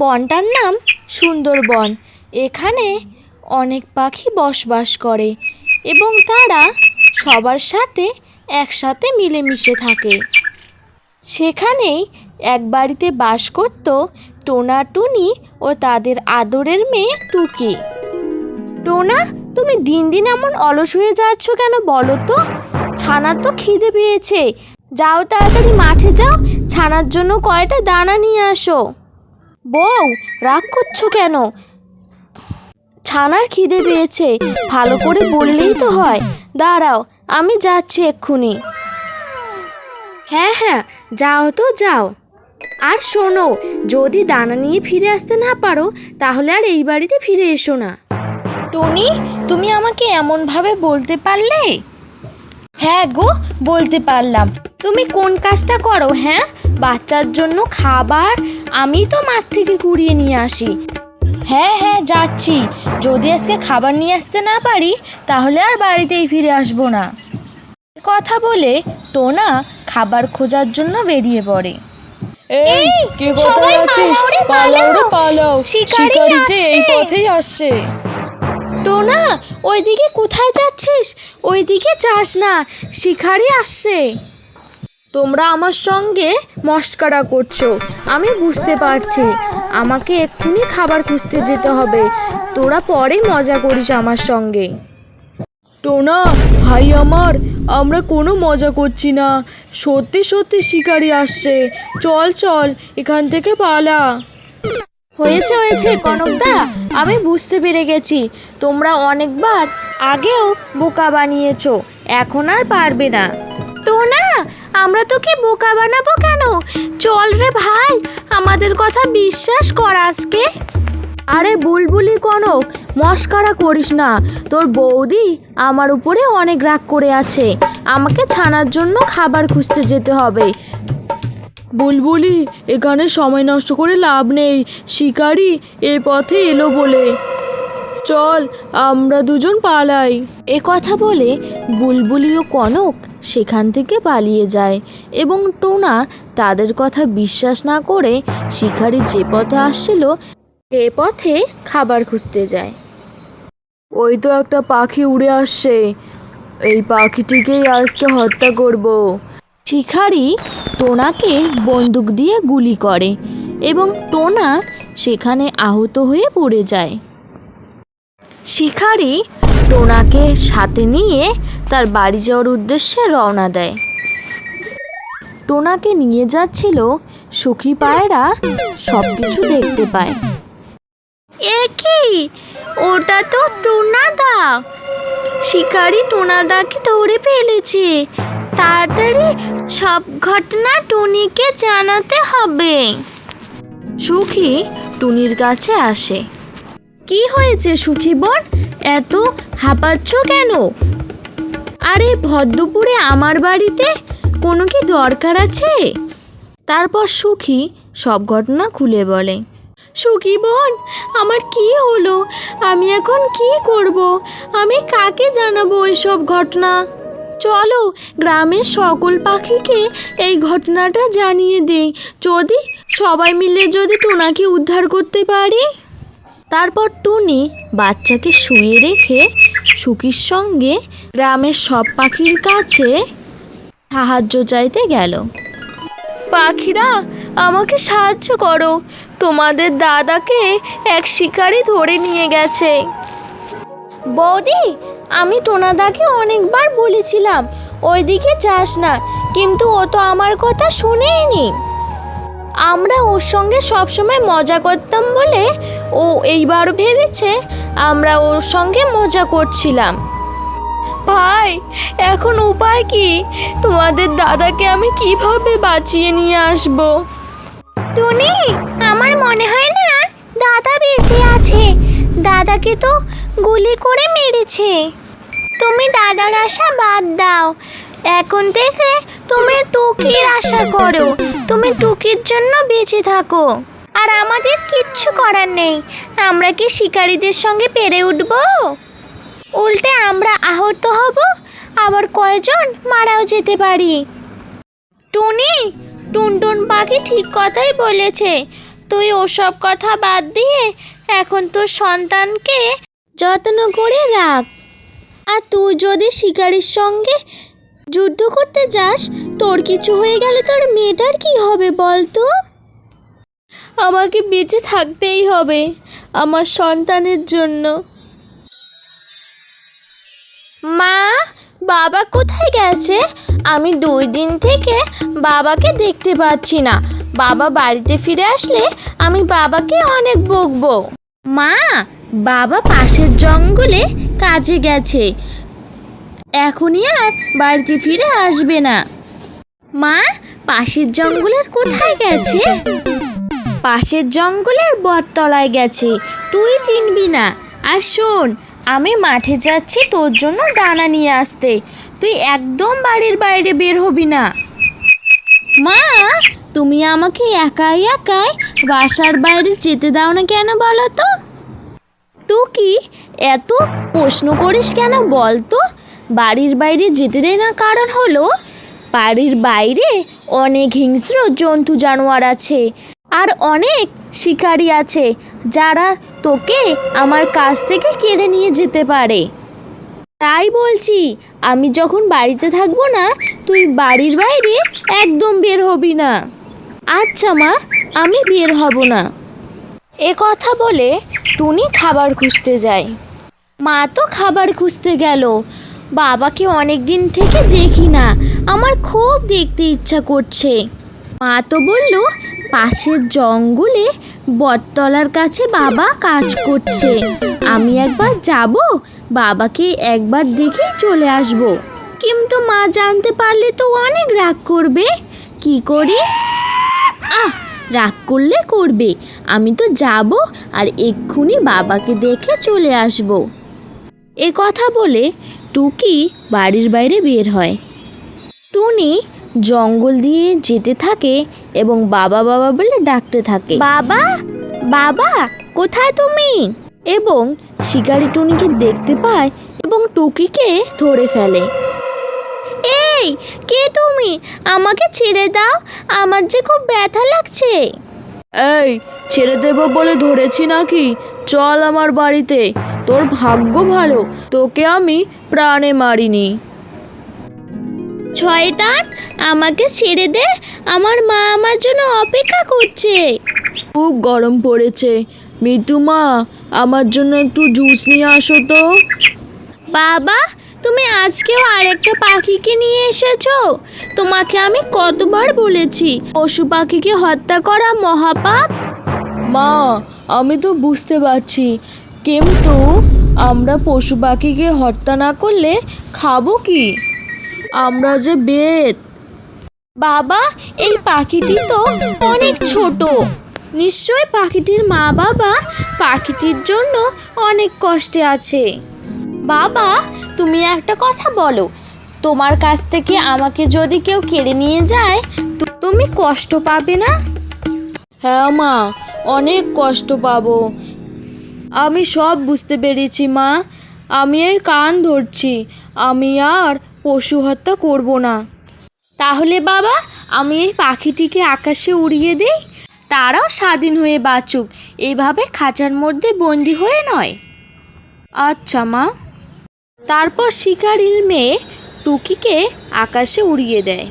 বনটার নাম সুন্দরবন। এখানে অনেক পাখি বসবাস করে এবং তারা সবার সাথে একসাথে মিলেমিশে থাকে। সেখানেই এক বাড়িতে বাস করত টোনা, টুনি ও তাদের আদরের মেয়ে টুকি। টোনা, তুমি দিন দিন এমন অলস হয়ে যাচ্ছ কেন বলো তো? ছানার তো খিদে পেয়েছে। যাও তাড়াতাড়ি মাঠে যাও, ছানার জন্য কয়টা দানা নিয়ে আসো। বউ, রাগ করছ কেন? ছানার খিদে পেয়েছে, ভালো করে বললেই তো হয়। দাঁড়াও, আমি যাচ্ছি এক্ষুনি। হ্যাঁ হ্যাঁ যাও তো, যাও। আর শোনো, যদি দানা নিয়ে ফিরে আসতে না পারো, তাহলে আর এই বাড়িতে ফিরে এসো না। টনি, তুমি আমাকে এমনভাবে বলতে পারলে? হ্যাঁ গো বলতে পারলাম। তুমি কোন কাজটা করো হ্যাঁ? বাচ্চার জন্য খাবার আমি তো মাঠ থেকে কুড়িয়ে নিয়ে আসি। হ্যাঁ হ্যাঁ যাচ্ছি। যদি আজকে খাবার নিয়ে আসতে না পারি তাহলে আর বাড়িতেই ফিরে আসব না। কথা বলে টোনা খাবার খোঁজার জন্য বেরিয়ে পড়ে। এই কে কোথায় আছিস? পালাও রে, পালাও শিকারি যে এই পথেই আসছে। টোনা, ওইদিকে কোথায় যাচ্ছিস? ওইদিকে যাস না শিকারি আসছে। তোমরা আমার সঙ্গে মস্করা করছ, আমি বুঝতে পারছি। আমাকে এক্ষুনি খাবার খুঁজতে যেতে হবে। তোরা পরে মজা করিস আমার সঙ্গে। টোনা, ভাই আমার, আমরা কোনো মজা করছি না। সত্যি সত্যি শিকারি আসছে। চল চল, এখান থেকে পালা। হয়েছে হয়েছে কনকদা। আমি বুঝতে পেরে গেছি। তোমরা অনেকবার আগেও বোকা বানিয়েছ। এখন আর পারবে না। টোনা আমরা তোকে বোকা বানাবো কেন? চল রে ভাই আমাদের কথা বিশ্বাস কর আজকে। আরে বুলবুলি কনক মস্কারা করিস না। তোর বৌদি আমার উপরে অনেক রাগ করে আছে। আমাকে ছানার জন্য খাবার খুঁজতে যেতে হবে। বুলবুলি এখানে সময় নষ্ট করে লাভ নেই। শিকারি এ পথে এলো বলে। চল আমরা দুজন পালাই। এ কথা বলে বুলবুলি ও কনক সেখান থেকে পালিয়ে যায় এবং টোনা তাদের কথা বিশ্বাস না করে শিকারি যে পথে আসছিল এ পথে খাবার খুঁজতে যায়। ওই তো একটা পাখি উড়ে আসছে। এই পাখিটিকেই আজকে হত্যা করব। শিকারি টোনাকে বন্দুক দিয়ে গুলি করে এবং টোনা সেখানে আহত হয়ে পড়ে যায়। শিকারি টোনাকে সাথে নিয়ে তার বাড়ি যাওয়ার উদ্দেশ্যে রওনা দেয়। টোনাকে নিয়ে যাচ্ছিল সুখী পায়রা সব কিছু দেখতে পায়। এ কি? ওটা তো টোনাদা। শিকারি টোনাদাকে ধরে ফেলেছে। তাড়াতাড়ি সব ঘটনা টুনিকে জানাতে হবে। সুখী টুনির কাছে আসে। কি হয়েছে সুখী বোন? এত হাঁপাচ্ছ কেন? আরে ভদ্রপুরে আমার বাড়িতে কোনো কি দরকার আছে? তারপর সুখী সব ঘটনা খুলে বলে। সুখী বোন, আমার কি হলো? আমি এখন কি করব? আমি কাকে জানাব এসব ঘটনা? চলো গ্রামের সকল পাখিকে এই ঘটনাটা জানিয়ে দেই। যদি সবাই মিলে যদি টোনাকে উদ্ধার করতে পারি? তারপর টুনি বাচ্চাকে শুয়ে রেখে সুখীর সঙ্গে গ্রামের সব পাখির কাছে সাহায্য চাইতে গেল। পাখিরা, আমাকে সাহায্য করো। তোমাদের দাদাকে এক শিকারি ধরে নিয়ে গেছে। বৌদি আমি টোনাদাকে অনেকবার বলেছিলাম, ওইদিকে যাস না, কিন্তু ও তো আমার কথা শুনেইনি। আমরা ওর সঙ্গে সবসময় মজা করতাম বলে ও এইবার ভেবেছে আমরা ওর সঙ্গে মজা করছিলাম। ভাই, এখন উপায় কি? তোমাদের দাদাকে আমি কীভাবে বাঁচিয়ে নিয়ে আসব? টুনি, আমার মনে হয় না দাদা বেঁচে আছে। দাদাকে তো গুলি করে মেরেছে। তুমি দাদার আশা বাদ দাও। এখন থেকে তুমি টুকির আশা করো। তুমি টুকির জন্য বেঁচে থাকো। আর আমাদের কিচ্ছু করার নেই। আমরা কি শিকারীদের সঙ্গে পেরে উঠব? উল্টে আমরা আহত হব। আবার কয়জন মারাও যেতে পারি। টুনি, টুনটুন পাখি ঠিক কথাই বলেছে। তুই ওসব কথা বাদ দিয়ে এখন তোর সন্তানকে যত্ন করে রাখ। আর তুই যদি শিকারির সঙ্গে যুদ্ধ করতে যাস তোর কিছু হয়ে গেলে তোর মেয়েটার কি হবে বল তো আমাকে বেঁচে থাকতেই হবে আমার সন্তানের জন্য। মা বাবা কোথায় গেছে? আমি দুই দিন থেকে বাবাকে দেখতে পাচ্ছি না। বাবা বাড়িতে ফিরে আসলে আমি বাবাকে অনেক বকবো। মা বাবা পাশের জঙ্গলে কাজে গেছে। এখনই আর বাড়িতে ফিরে আসবে না। মা, পাশের জঙ্গলের কোথায় গেছে? পাশের জঙ্গলের বটতলায় গেছে। তুই চিনবি না। আর শোন, আমি মাঠে যাচ্ছি তোর জন্য দানা নিয়ে আসতে। তুই একদম বাড়ির বাইরে বের হবি না। মা, তুমি আমাকে একাই একাই বাসার বাইরে যেতে দাও না কেন বলো তো? টুকি এত প্রশ্ন করিস কেন বল তো বাড়ির বাইরে যেতে দেয় না কারণ হলো, বাড়ির বাইরে অনেক হিংস্র জন্তু জানোয়ার আছে আর অনেক শিকারি আছে যারা তোকে আমার কাছ থেকে কেড়ে নিয়ে যেতে পারে। তাই বলছি, আমি যখন বাড়িতে থাকব না, তুই বাড়ির বাইরে একদম বের হবি না। আচ্ছা মা, আমি বের হব না। এ কথা বলে টুনি খাবার খুঁজতে যায়। মা তো খাবার খুঁজতে গেল। বাবাকে অনেক দিন থেকে দেখি না। আমার খুব দেখতে ইচ্ছা করছে। মা তো বলল, পাশের জঙ্গলে বটতলার কাছে বাবা কাজ করছে। আমি একবার যাব, বাবাকে একবার দেখে চলে আসব। কিন্তু মা জানতে পারলে তো অনেক রাগ করবে। কি করি? আহ রাগ করলে করবে। আমি তো যাব আর এক্ষুনি বাবাকে দেখে চলে আসব। এ কথা বলে টুকি বাড়ির বাইরে বের হয়। টুনি জঙ্গল দিয়ে যেতে থাকে এবং বাবা বাবা বলে ডাকতে থাকে। বাবা বাবা, কোথায় তুমি? এবং শিকারি টুনিকে দেখতে পায় এবং টুকিকে ধরে ফেলে। এই কে তুমি? আমাকে ছেড়ে দাও। আমার যে খুব ব্যথা লাগছে। এই ছেড়ে দেবো বলে ধরেছি নাকি? চল আমার বাড়িতে। তোর ভাগ্য ভালো। তোকে আমি প্রাণে মারিনি। ছয়টান আমাকে ছেড়ে দে। আমার মা আমার জন্য অপেক্ষা করছে। খুব গরম পড়েছে। মিতু মা আমার জন্য একটু জুস নিয়ে আসো তো। বাবা তুমি আজকেও আরেকটা পাখিকে নিয়ে এসেছ? তোমাকে আমি কতবার বলেছি পশু পাখিকে হত্যা করা মহাপাপ? মা আমি তো বুঝতে পারছি। কিন্তু আমরা পশু পাখিকে হত্যা না করলে খাব কি? আমরা যে বেদ। বাবা এই পাখিটি তো অনেক ছোট। নিশ্চয় পাখিটির মা বাবা পাখিটির জন্য অনেক কষ্টে আছে। বাবা তুমি একটা কথা বলো। তোমার কাছ থেকে আমাকে যদি কেউ কেড়ে নিয়ে যায় তু- তুমি কষ্ট পাবে না? হ্যাঁ মা অনেক কষ্ট পাবো। আমি সব বুঝতে পেরেছি মা। আমি এই কান ধরছি। আমি আর পশু হত্যা করব না। তাহলে বাবা আমি এই পাখিটিকে আকাশে উড়িয়ে দিই? তারাও স্বাধীন হয়ে বাঁচুক। এইভাবে খাঁচার মধ্যে বন্দি হয়ে নয়। আচ্ছা মা। তারপর শিকারির মেয়ে টুকিকে আকাশে উড়িয়ে দেয়।